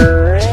Thank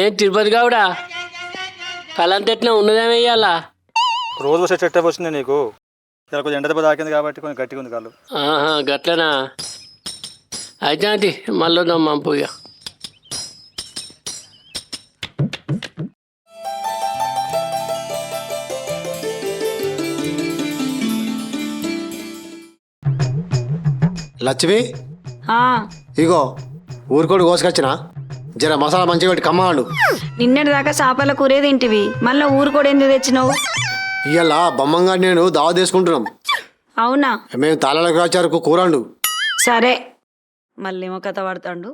ఏ తిరుపతి గౌడా కలంతెట్లా ఉన్నదేమో ఇయ్యాల రోజు వచ్చే చెట్టు వచ్చింది నీకు. ఇలా కొంచెం ఎండ దెబ్బ తాకింది కాబట్టి కొంచెం గట్టిగా ఉంది కాళ్ళు. ఆహా గట్లనా? అయితే అది మళ్ళీ మంపు ఇక లక్ష్మి? ఆ, ఇగో ఊరుకోడు కోసుకొచ్చిన? జర మసాలా మంచిగా పెట్టి కమ్మాడు. నిన్నటి దాకా చేపల కూరే తింటివి. మళ్ళీ ఊరు కూడా ఎందుకు తెచ్చినావు? ఇవాళ బొమ్మంగా నేను దావా తీసుకుంటున్నాం అవునా? మేము తాళాలకు రాచారుకు కూరండు. సరే. మళ్ళేమో కథ పడతాడు.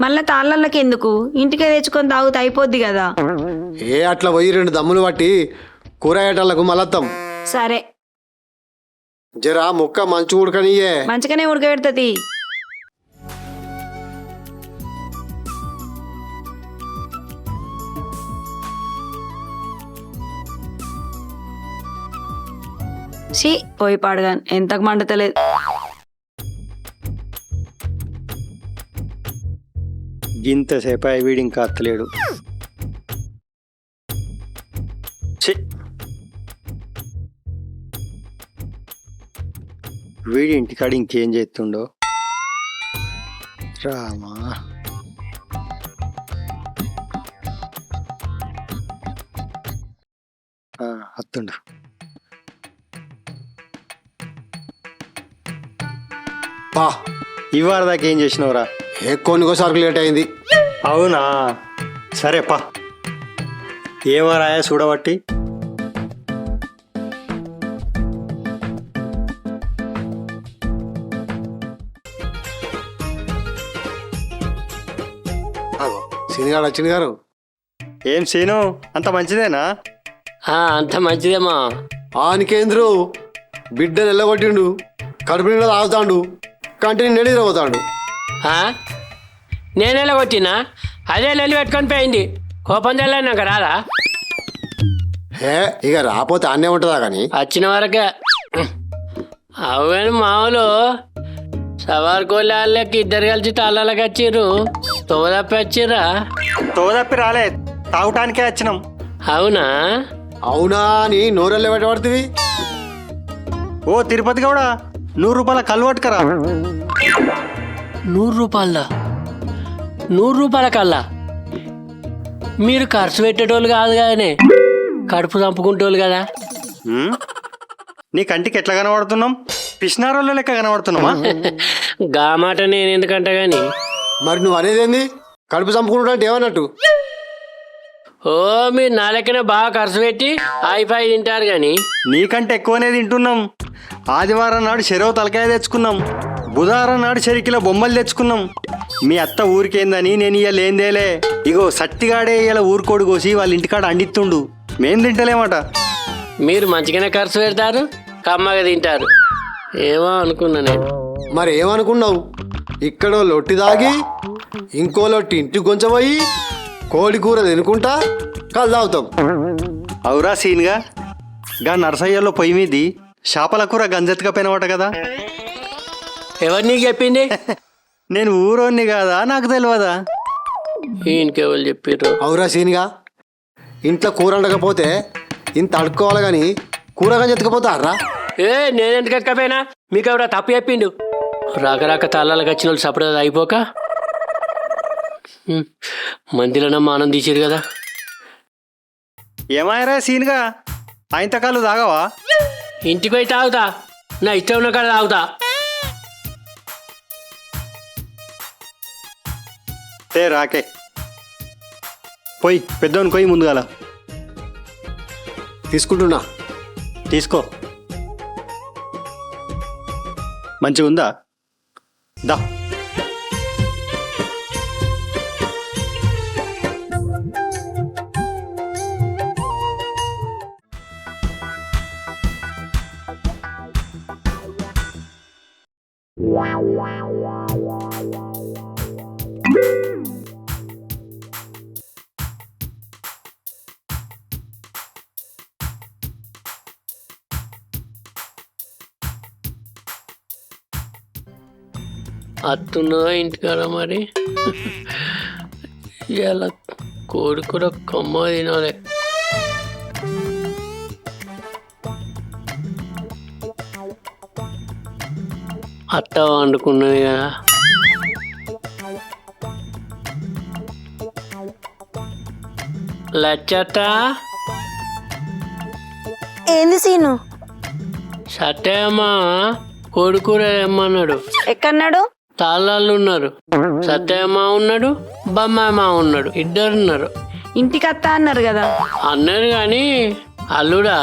మళ్ళా తాళ్ళకి ఎందుకు? ఇంటికే తెచ్చుకొని తాగుతా అయిపోద్ది కదా. ఏ అట్లా పోయి రెండు దమ్ములు పట్టి కూరగాయటాలకు మలత్తాం. సరే. జర ముక్క మంచు ఉడకనియే మంచిగానే ఉడకబెడుతుంది షీ పోయి పాడగాను. ఎంతకు మండతలేదు. ఇంతసేపు అయి వీడి ఇంకా అత్తలేడు. వీడి ఇంటికాడ ఇంకేం చేస్తుండో? రామా. అత్తుండు. పా ఇవాళ దాకా ఏం చేసినవరా? ఏ కొన్నికో సరుకు లేట్ అయింది. అవునా? సరే పా ఏమరాయా చూడబట్టి. సినిగాడు వచ్చింది గారు ఏం సీను అంత మంచిదేనా? ఆ, అంత మంచిదేమా. ఆనికేంద్రు బిడ్డ నిల్లగొట్టిండు కడుపు నిండా తాగుతాండు. కంటిని నిద్రపోతాడు ఆ? నేనెలా కొట్టినా అదే నెల్లి పెట్టుకొని పోయింది. కోపం తెల్లనాక రాదా? హే ఇక రాపోతే అన్నే ఉంటుందా కానీ? వచ్చిన వరకే. అవును మామూలు సవార్ కోళ్ళకి ఇద్దరు కలిసి తాళ్ళకి వచ్చిర్రు. తోదప్పి వచ్చిర్రా? తోదప్పి రాలే తాగటానికే వచ్చినాం. అవునా? అవునా అని నోరెళ్ళ పెట్టబడుతుంది ఓ తిరుపతి గౌడ నూరు రూపాయల కలవట్టుకరా నూరు రూపాయలదా నూరు రూపాయల కల్లా? మీరు ఖర్చు పెట్టేటోళ్ళు కాదు కదనే కడుపు చంపుకుంటోళ్ళు కదా. నీ కంటికి ఎట్లా కనబడుతున్నాం? పిష్నారోళ్ళ లెక్క కనబడుతున్నామా గా మాట నేను ఎందుకంటా గాని? మరి నువ్వు అనేది ఏంది కడుపు చంపుకుంటా అంటే ఏమన్నట్టు? ఓ మీరు నా లెక్కన బాగా ఖర్చు పెట్టి ఆయిపాయి తింటారు కానీ నీకంటే ఎక్కువనే తింటున్నాం. ఆదివారం నాడు చెరవ తలకాయ తెచ్చుకున్నాం. బుధవారం నాడు చెరికిలో బొమ్మలు తెచ్చుకున్నాం. మీ అత్త ఊరికేందని నేను ఇయ్య లేందేలే ఇగో సట్టిగాడే ఇలా ఊరుకోడు కోసి వాళ్ళ ఇంటికాడ అండిత్తుండు. మేం తింటలేమట. మీరు మంచిగానే ఖర్చు పెడతారు కమ్మగా తింటారు. ఏమో అనుకున్నా నేను. మరి ఏమనుకున్నావు? ఇక్కడో లొట్టి దాగి ఇంకో లొట్టి ఇంటికి కొంచెం పోయి కోడి కూర తినుకుంటా కళ్ళు తాగుతాం అవురా సీన్గా. గా నర్సయ్యలో పొయ్యి మీది. చేపల కూర గంజెత్తుగా పోయినవట కదా. ఎవరు నీకు చెప్పింది? నేను ఊరోన్ని కాదా? నాకు తెలియదా ఈయనకెవరు చెప్పారు అవురా సీనిగా ఇంట్లో కూర వండకపోతే ఇంత అడుక్కోవాలి కానీ కూరగా ఎత్తుకపోతారా ఏ నేనెందుకు ఎక్కపోయినా మీకు ఎవరా తప్పు చెప్పిండు? రాక రాక తాళాలకు వచ్చిన వాళ్ళు సపరేట్ అయిపోక? హ్మ్, మందిలోనమ్మ ఆనందించారు కదా. ఏమాయరా సీన్గా? ఆయన కళ్ళు తాగవా? ఇంటికి పోయి తాగుతా. నా ఇష్టం ఉన్న కాడ తాగుతా. ఏ రాకే. పోయి పెద్దోని పోయి ముందుగాల. తీసుకుంటున్నా. తీసుకో. మంచిగా ఉందా దా. అత్తున్నదా ఇంటికాడ మరి? ఇలా కోడి కూడా కొమ్మ తినాలి. అత్త వండుకున్నది కదా. లచ్చత్త. ఏంది సీను? సత్యమ్మా కోడి కూర తెమ్మన్నాడు ఎక్కన్నాడు తాళాళ్ళు ఉన్నారు. సత్యమ్మ ఉన్నాడు బమ్మాయమ్మ ఉన్నాడు ఇద్దరు ఉన్నారు ఇంటికి అత్తా అన్నారు కదా. అన్నారు కానీ అల్లుడా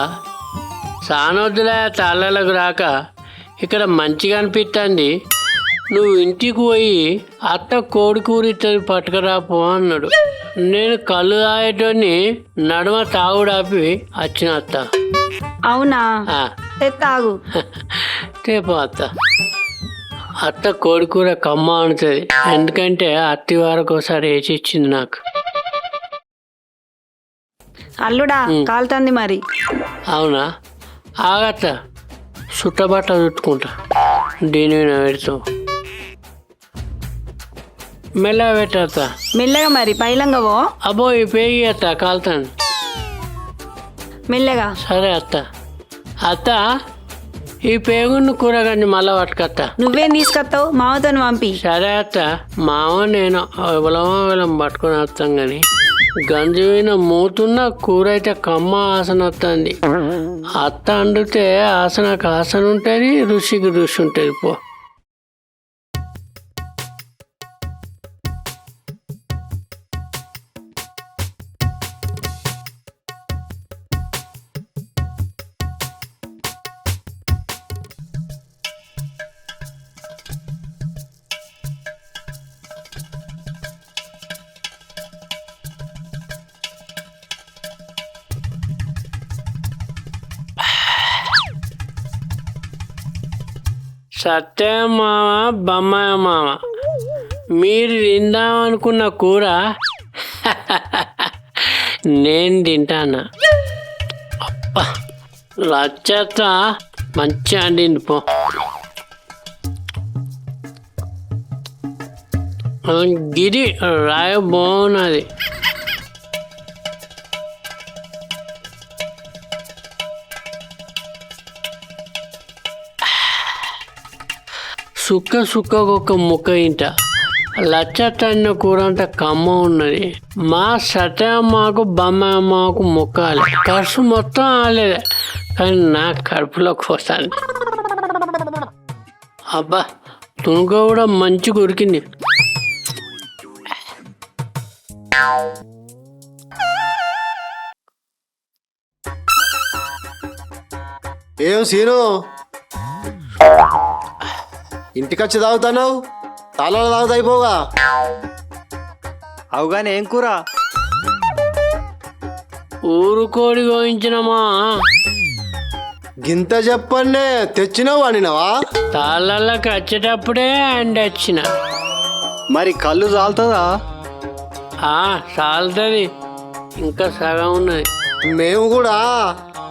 సానొద్దులే తాళాలకు రాక ఇక్కడ మంచిగా అనిపిస్తుంది నువ్వు ఇంటికి పోయి అత్త కోడి కూర ఇత్తది పట్టుకురాపో అన్నాడు. నేను కళ్ళు తాగేటోని నడుమ తాగుడాపి వచ్చిన అత్త. అవునా? తాగు. అత్త. అత్త కోడి కూర కమ్మ అనుతుంది. ఎందుకంటే అత్తి వారికి ఒకసారి వేసి ఇచ్చింది నాకు. అల్లుడా కాలుతుంది మరి. అవునా? ఆగత్త. చుట్టబట్ట చుట్టుకుంటా దీని మీద పెడతావు. మెల్లగా పెట్టత్త మెల్లగా మరి పైలంగవో అబ్బో ఈ పేగి అత్త కాలుతాను మెల్లగా. సరే అత్త. అత్త ఈ పేగుని కూరగాన్ని మళ్ళా పట్టుకత్త. నువ్వేం తీసుకొస్తావు మామతో పంపి. సరే అత్త. మామ నేను ఎవలం ఎవలం పట్టుకొని వస్తాం కానీ గంజి మీద మూతున్న కూర అయితే కమ్మ ఆసన వస్తుంది. అత్త అండితే ఆసనకు ఆసన ఉంటుంది ఋషికి ఋషి ఉంటుంది పో. సత్యం మామ బొమ్మయ్య మామ మీరు తిందామనుకున్న కూర? నేను తింటానా? అప్ప లచ్చత మంచిగా అండింది పో. గిరి రాయబోనది సుక్క సుక్కగొక్క ముక్క ఇంట. లచ్చ తన్న కూర కమ్మ ఉన్నది. మా సతయమ్మకు బమ్మమ్మకు ముక్కాలి ఖర్చు మొత్తం ఆలేదు కానీ నా కడుపులోకి వస్తాను అబ్బా తునుక కూడా మంచి కొరికింది. ఏం సీను? ఇంటికి వచ్చి తాగుతున్నావు తాళాలు తాగుతా అయిపోగా అవుగానే ఏం కూర? ఊరు కోడి గోయించినమా? గింత చెప్పండి తెచ్చినావు అనినవా? తాళ్ళకి వచ్చేటప్పుడే అండి వచ్చిన. మరి కళ్ళు చాలుతుందా ఆ, చాలుతుంది ఇంకా సగం ఉన్నది. మేము కూడా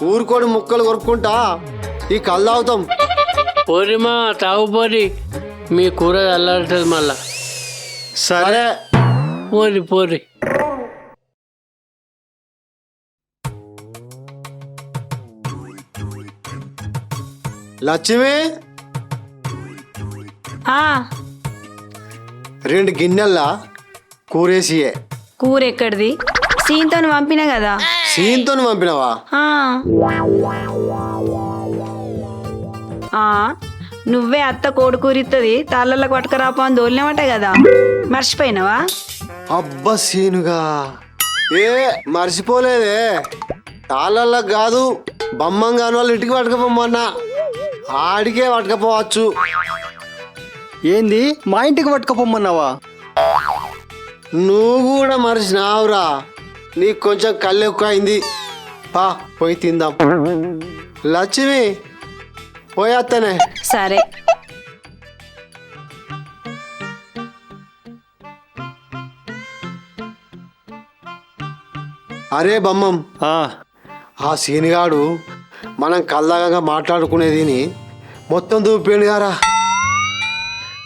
ఊరుకోడి ముక్కలు కొరుక్కుంటా ఈ కళ్ళు తాగుతాం. పోరిమా తాగు పోరి మీ కూర చల్లారుతుంది మళ్ళా. సరే. పోరి పోరి లక్ష్మి? ఆ. రెండు గిన్నెల్లా కూరేసియే. కూర ఎక్కడిది సీన్తో పంపినా కదా? సీన్తో పంపినావా? ఆ. ఆ, నువ్వే అత్త కోడి కూరిస్తుంది తాళ్ళకు పట్టుకురాపో అని దోలినామట కదా. మర్చిపోయినావా? అబ్బా సీనుగా. ఏ మర్చిపోలేదే. తాళ్ళకి కాదు బొమ్మంగా వాళ్ళు ఇంటికి పట్టుకపోమన్నా ఆడికే పట్టుకపోవచ్చు. ఏంది? మా ఇంటికి పట్టుకపోమన్నావా నువ్వు కూడా మర్చినావురా. నీకు కొంచెం కళ్ళు ఎక్కువ అయింది పా పోయి తిందాం. లక్ష్మి పోయేత్తనే సరే. అరే బమ్మం. ఆ, ఆ సీనిగాడు మనం కల్లాగా మాట్లాడుకునేదిని మొత్తం దూపిపోయింది గారా.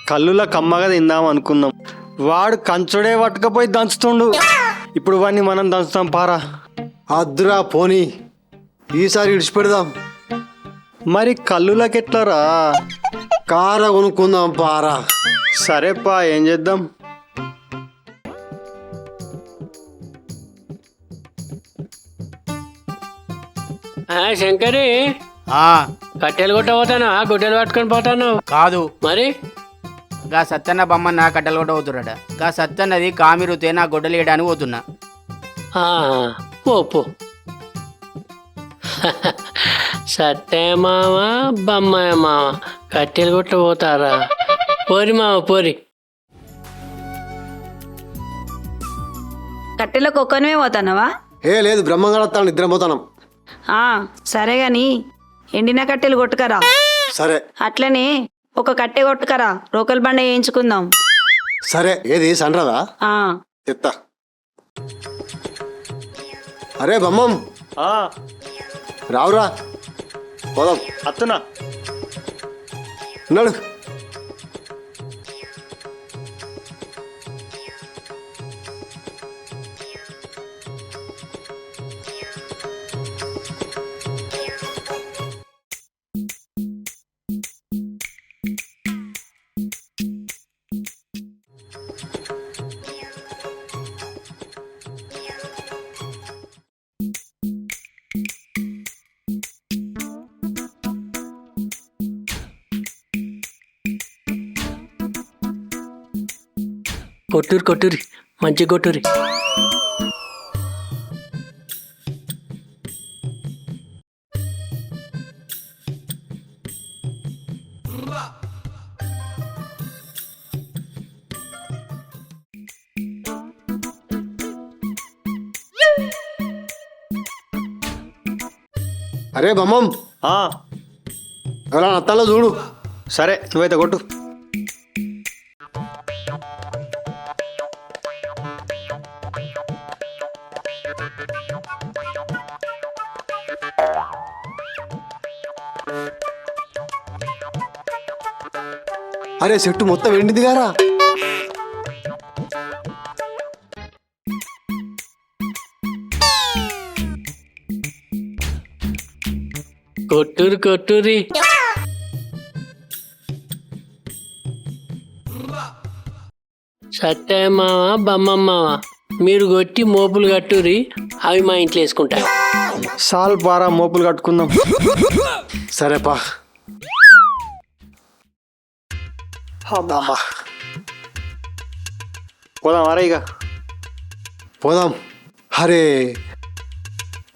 కల్లుల కమ్మగా తిందాం అనుకున్నాం. వాడు కంచుడే పట్టుకపోయి దంచుతుండు. ఇప్పుడు వాడిని మనం దంచుతాం పారా. అద్దురా పోనీ. ఈసారి ఇడిచిపెడదాం. మరి కల్లులకి ఎట్లారా కార కొనుక్కుందాం పారా. సరేపా ఏం చేద్దాం? ఆ, శంకరి. ఆ, కట్టెలు కొట్ట పోతానా గుడ్డలు పట్టుకొని పోతాను కాదు. మరి? గా సత్యన్న బొమ్మ నా కట్టెలు కూడా అవుతున్నాడ గా సత్యన్నది కామిరుతే నా గొడ్డలు వేయడానికి పోతున్నా. ఆ, పో పో. సత్య మామ బమ్మాయ మామ కట్టెలు కొట్ట పోతారా పోరి మామ పోరి. కట్టెలకు ఒక్కనే పోతానవా? ఏ లేదు బ్రహ్మంగాడు వస్తాను ఇద్దరం పోతాం ఆ, సరే గాని ఎండిన కట్టెలు కొట్టుకరా. సరే. అట్లనే ఒక కట్టె కొట్టుకరా రోకల్ బండ వేయించుకుందాం. సరే ఏది సండ్రదా? ఆ, చెప్తా. అరే బమ్మం. ఆ, రావురా. పోదాం అత్తునా నడు కొట్టురి కొట్టురి. మంచి కొట్టురి. అరే బమ్మం ఆ, ఎలా నత్తాలో చూడు. సరే నువ్వైతే కొట్టు. అరే చెట్టు మొత్తం ఎండింది గారా? కొట్టురి కొట్టురి. సత్య మామ బమ్మమ్మ మామ మీరు కొట్టి మోపులు కట్టురి అవి మా ఇంట్లో వేసుకుంటాయి సాల్ పారా మోపులు కట్టుకుందాం. సరేపా. అమ్మా పోదాం అరే ఇక పోదాం అరే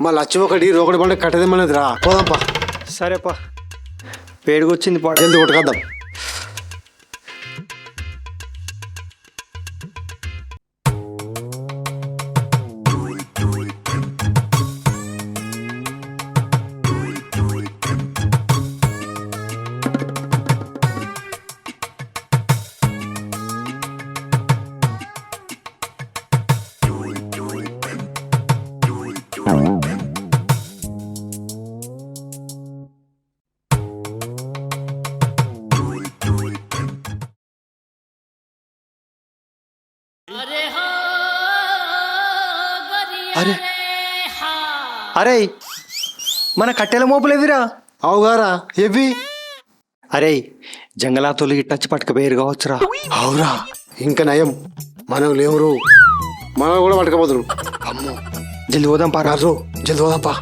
మా లచ్చి ఒకటి రోకడి పండుగ కట్టదేమన్నది రా పోదాంపా సరేపా వేడికొచ్చింది పాడు జల్ది కొట్టుకొద్దాం అరే మన కట్టెల మోపులు ఎవిరా అవుగారా ఎవి అరే జంగలాతులు ఇట్టచ్చి పట్టుకపోయారు కావచ్చురా. అవురా ఇంకా నయం. మనం లేవురు మనం కూడా పట్టుకపోతున్నాం అమ్మో. జల్ది పోదాం పారా రాజు జల్ది పోదాంపా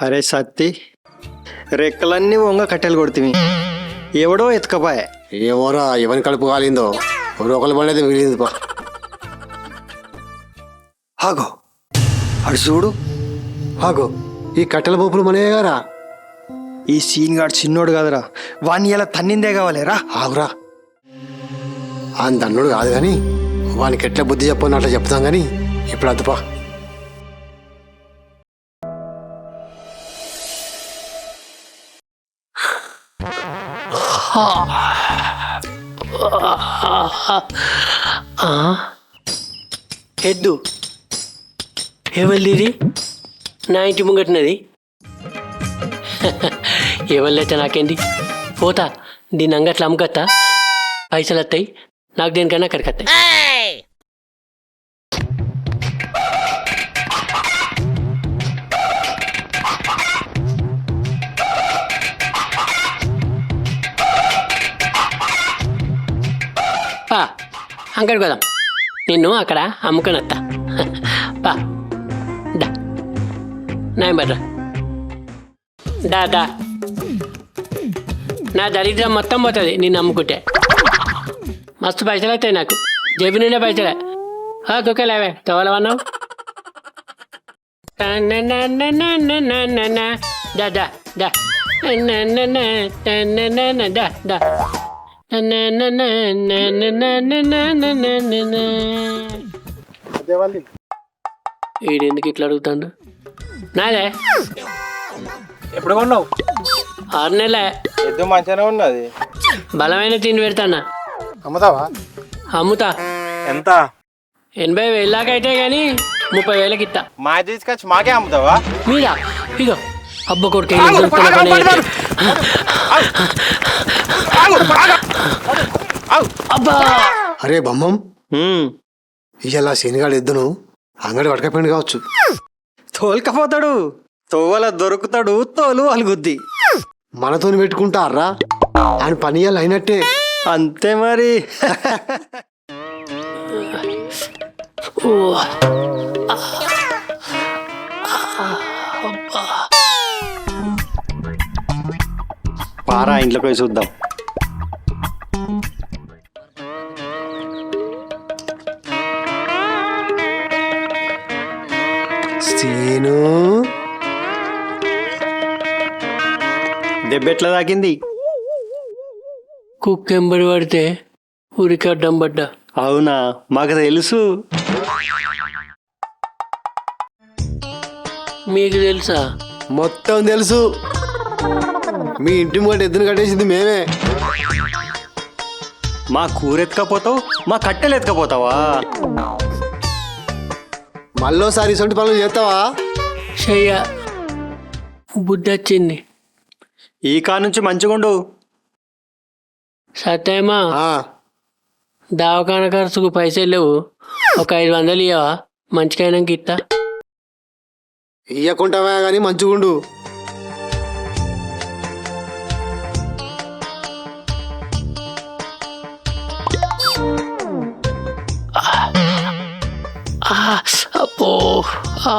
అరే సత్తి రెక్కలన్నీ వంగ కట్టెలు కొడుతుంది ఎవడో ఎత్తుకపోయా. ఏమోరా ఎవరి కడుపు కాలిందో. బండి అయితే మిగిలింది పా. ఆగో. అడు చూడు. ఆగో. ఈ కట్టెల పోపులు మనయ్య గారా? ఈ సీన్ గాడు చిన్నోడు కాదురా. వాణ్ణి ఇలా తన్నిందే కావాలేరా ఆగురా. ఆయన దన్నుడు కాదు కానీ వానికి ఎట్లా బుద్ధి చెప్పని అట్లా చెప్తాం కానీ ఇప్పుడు అద్దుపా ఎద్దు. ఎవరిది నా ఇంటి ముంగటినది. ఎవరిలైతే నాకేంది? పోతా. దీన్ని అంగట్లో అమ్మకత్తా. పైసలు వస్తాయి నాకు దేనికన్నా అక్కడికి వస్తాయి అంగడికి పోదాం నిన్ను అక్కడ అమ్ముకొని వస్తా పా డా నాయం బట్రా డా నా దరిద్రం మొత్తం పోతుంది నిన్ను అమ్ముకుంటే మస్తు పైసలు అవుతాయి నాకు జేబు నిండా పైసలే ఆ, కుక్కలేవే తోలవన్నావు దా దా దా దా దా ఈడెందుకు ఇట్లా అడుగుతాడు? నాదే. ఎప్పుడు కొన్నావు? ఆరు నెలలే. ఎద్దు మంచిగానే ఉన్నది. బలమైన తిండి పెడతానా? అమ్ముతావా? అమ్ముతా. ఎంత? ఎనభై వేలాక అయితే కానీ ముప్పై వేలకి ఇస్తా మా తీసుకొచ్చి మాకే అమ్ముతావా? మీద? ఇదో. అబ్బ కొడుకు అబ్బా! అరే బొమ్మం. ఇవాళ శనిగాడు ఎద్దును. అంగడి పట్టకపోయింది కావచ్చు. తోలుకపోతాడు. తోవల దొరుకుతాడు తోలు అలుగుద్ది. మనతోని పెట్టుకుంటారా ఆయన పని అయినట్టే. అంతే మరి. ఓ. పారా ఇంట్లోకి పోయి చూద్దాం. దెబ్బెట్లా తాకింది. కుక్క ఎంబడి పడితే ఊరికి అడ్డం పడ్డా. అవునా మాకు తెలుసు. మీకు తెలుసా? మొత్తం తెలుసు. మీ ఇంటి ముంగట ఎద్దును కట్టేసింది మేమే. మా కూర ఎత్తుకపోతావు మా కట్టెలు ఎత్తుకపోతావా మళ్ళోసారి ఇటువంటి పనులు చేస్తావా? చెయ్య బుద్ధి వచ్చింది ఈ కా నుంచి మంచిగుండు సత్యమా? ఆ, దవాఖాన ఖర్చుకు పైసలు లేవు. ఒక ఐదు వందలు ఇవ్వవా మంచికైనాక ఇస్తా ఇయ్యకుంటావా కానీ మంచిగుండు అబ్బో. ఆ.